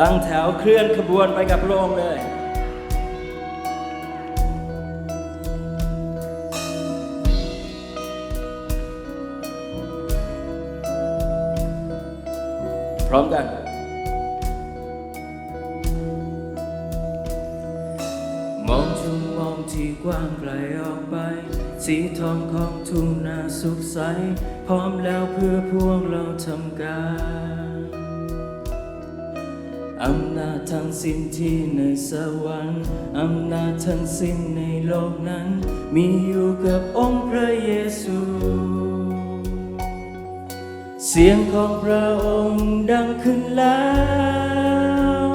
ตั้งแถวเคลื่อนขบวนไปกับพระองค์เลยพร้อมกัน มองจงมองที่กว้างไกลออกไป สีทองของทุ่งนาสุขใส พร้อมแล้วเพื่อพวกเราทำการ อำนาจทั้งสิ้นที่ในสวรรค์อำนาจทั้งสิ้นในโลกนั้น มีอยู่กับองค์พระเยซู เสียงของพระองค์ดังขึ้นแล้ว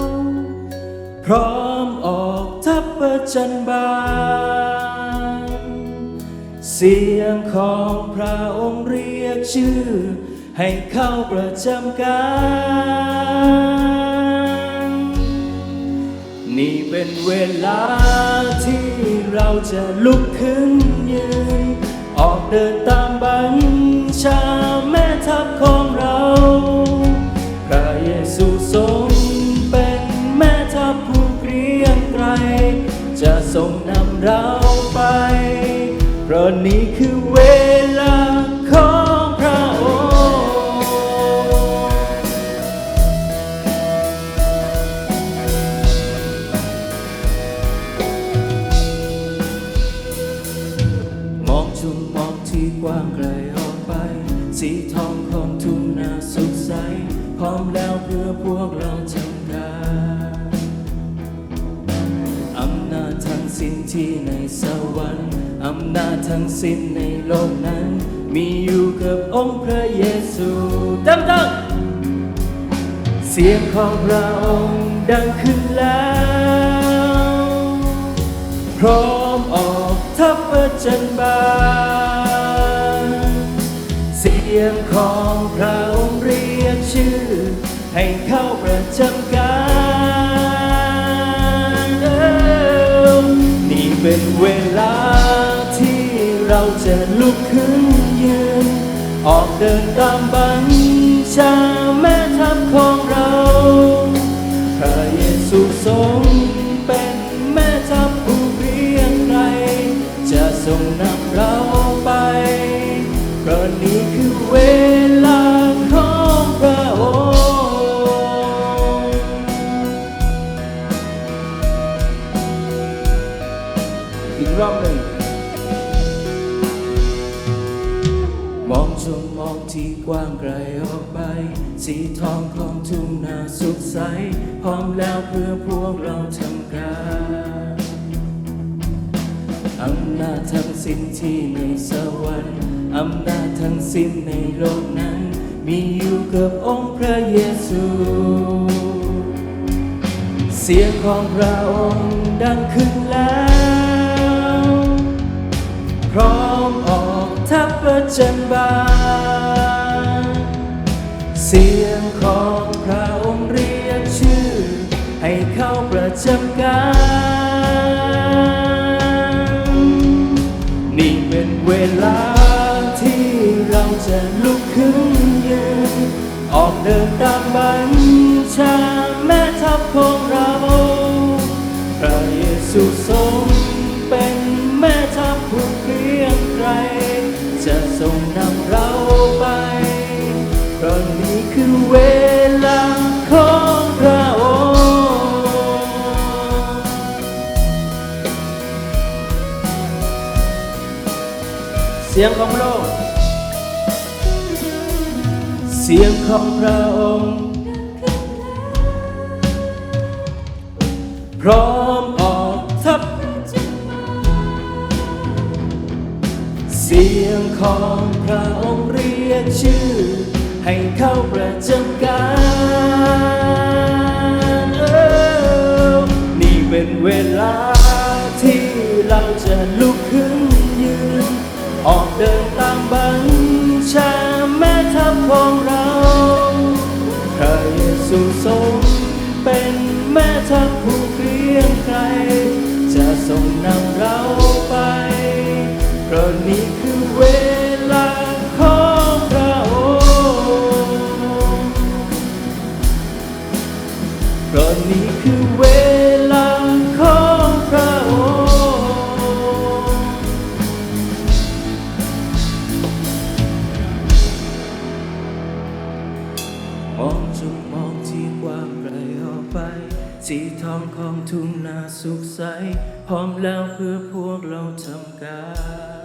พร้อมออกทัพประจันบาน เสียงของพระองค์เรียกชื่อ ให้เข้าประจำการ นี่เป็นเวลาที่เราจะลุกขึ้นยืน ออกเดินตามบัญชาแม่ทัพของเรา พระเยซูทรงเป็นแม่ทัพผู้เกรียงไกรจะทรงนำเราไป เพราะนี่คือเวลา จงมองที่กว้างไกลออกไป สีทองของทุ่งนาสุขใส พร้อมแล้วเพื่อพวกเราทำการอำนาจทั้งสิ้นที่ในสวรรค์อำนาจทั้งสิ้นในโลกนั้น มีอยู่กับองค์พระเยซูดังๆเสียงของพระองค์ดังขึ้นแล้ว พร้อมออก ทัพประจันบานเสียงของพระองค์เรียกชื่อ ให้เข้าประจำการเอ้านี่เป็นเวลาที่เราจะลุกขึ้นยืน ออกเดินตามบัญชาแม่ทัพของเรา พระเยซูทรง มองจงมองที่กว้างไกลออกไป สีทองของทุ่งนาสุขใส พร้อมแล้วเพื่อพวกเราทำการอำนาจทั้งสิ้นที่ในสวรรค์อำนาจทั้งสิ้นในโลกนั้น มีอยู่กับองค์พระเยซู เสียงของพระองค์ดังขึ้น จันบานเสียงของพระองค์เรียกชื่อ ให้เข้าประจำการนี่เป็นเวลาที่เราจะลุกขึ้นยืนออกเดินตามบัญชา เสียงของโลก เสียงของพระองค์พร้อมออกทัพเสียงของพระองค์เรียกชื่อ ให้เข้าประจำการเอ้านี่เป็นเวลาที่เราจะลุก ออกเดินตามบัญชาแม่ทัพของเราพระเยซูทรงเป็นแม่ทัพผู้เกรียงไกรจะทรงนำเราไป เพราะนี่คือเวลาของพระองค์เพราะนี่คือเวลา มองจงมองที่กว้างไกลออกไป สีทองของทุ่งนาสุขใส พร้อมแล้วเพื่อพวกเราทำการ